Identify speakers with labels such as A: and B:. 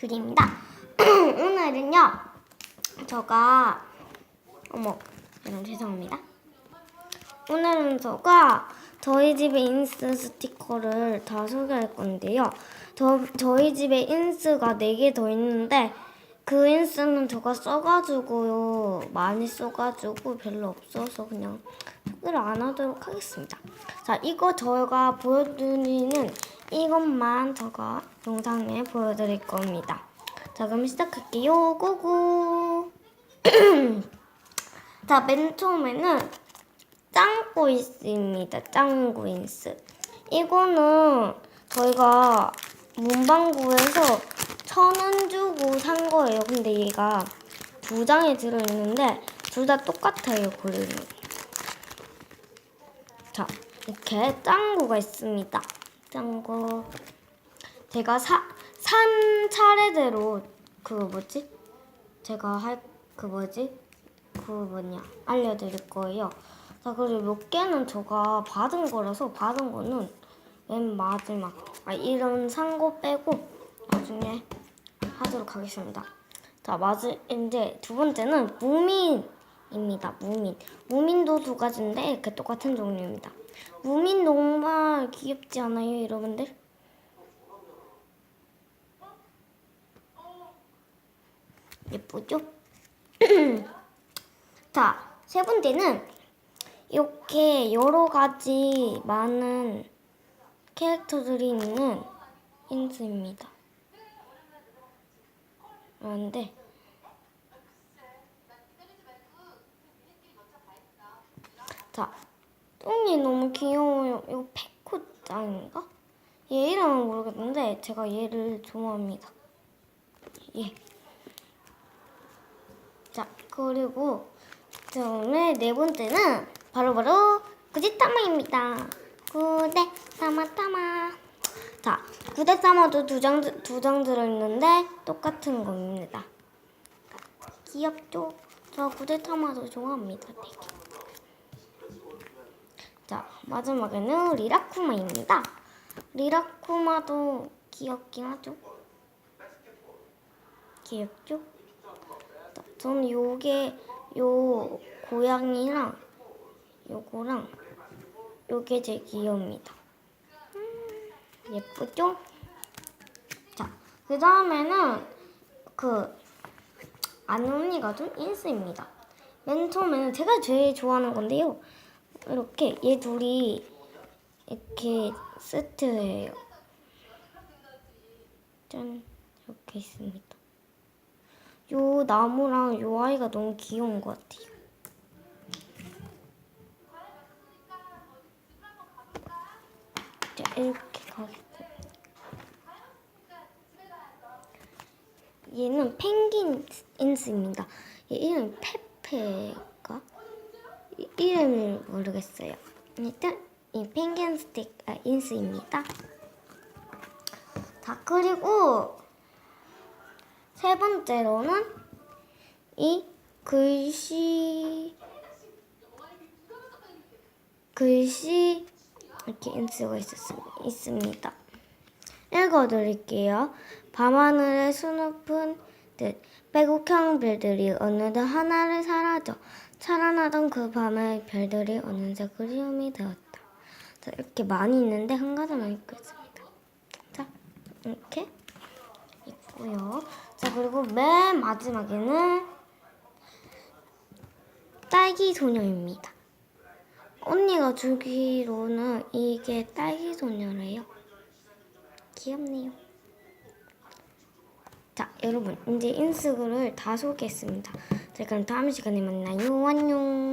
A: 귤입니다. 오늘은요, 제가, 어머, 여러분 죄송합니다. 오늘은 제가 저희 집에 인스 스티커를 다 소개할 건데요. 저, 저희 집에 인스가 4개 더 있는데, 그 인스는 제가 써가지고요. 많이 써가지고 별로 없어서 그냥 소개를 안 하도록 하겠습니다. 자, 이거 저희가 보여드리는 이것만 제가 영상에 보여드릴 겁니다. 자, 그럼 시작할게요. 고고! 자, 맨 처음에는 짱구인스입니다. 짱구인스. 이거는 저희가 문방구에서 천 원 주고 산 거예요. 근데 얘가 두 장이 들어있는데 둘 다 똑같아요. 그림이. 자, 이렇게 짱구가 있습니다. 짱구. 제가 사, 산 차례대로 그 뭐지? 제가 할 그 뭐지? 그 뭐냐 알려드릴 거예요. 자 그리고 몇 개는 제가 받은 거라서 받은 거는 맨 마지막 아, 이런 산거 빼고 나중에 하도록 하겠습니다. 자 마지 이제 두 번째는 무민 입니다. 무민 무민도 두 가지인데 이렇게 똑같은 종류입니다. 무민 정말 귀엽지 않아요, 여러분들? 예쁘죠? 자, 세 번째는 이렇게 여러 가지 많은 캐릭터들이 있는 인스입니다. 그런 자, 똥이 너무 귀여워요. 이거 페코짱인가? 얘 이름은 모르겠는데 제가 얘를 좋아합니다. 예. 자, 그리고 자, 오늘 네 번째는 바로바로 구지타마입니다. 구대 타마타마. 자, 구대 타마도 두 장, 두 장 들어있는데 똑같은 겁니다. 귀엽죠? 저 구대 타마도 좋아합니다. 되게. 자, 마지막에는 리라쿠마입니다. 리라쿠마도 귀엽긴 하죠? 귀엽죠? 자, 저는 요게 요 고양이랑 요거랑 요게 제일 귀여웁니다. 음, 예쁘죠? 자, 그 다음에는 그 아는 언니가 좀 인스입니다. 맨 처음에는 제가 제일 좋아하는 건데요. 이렇게 얘 둘이 이렇게 세트예요. 짠 이렇게 있습니다. 요 나무랑 요 아이가 너무 귀여운 것 같아요. 자, 이렇게 가겠습니다. 얘는 펭귄 인스입니다. 얘 이름 페페가 이- 이름을 모르겠어요. 일단 이 펭귄 스틱 아, 인스입니다. 자 그리고 세 번째로는 이 글씨 글씨 이렇게 인스가 있습니다. 읽어드릴게요. 밤하늘의 수놓은 듯 빼곡한 별들이 어느덧 하나를 사라져 살아나던 그 밤의 별들이 어느새 그리움이 되었다. 자, 이렇게 많이 있는데 한 가지만 읽겠습니다. 자, 이렇게 있고요. 자, 그리고 맨 마지막에는 딸기 소녀입니다. 언니가 주기로는 이게 딸기 소녀래요. 귀엽네요. 자, 여러분, 이제 인스그를 다 소개했습니다. 자, 그럼 다음 시간에 만나요. 안녕.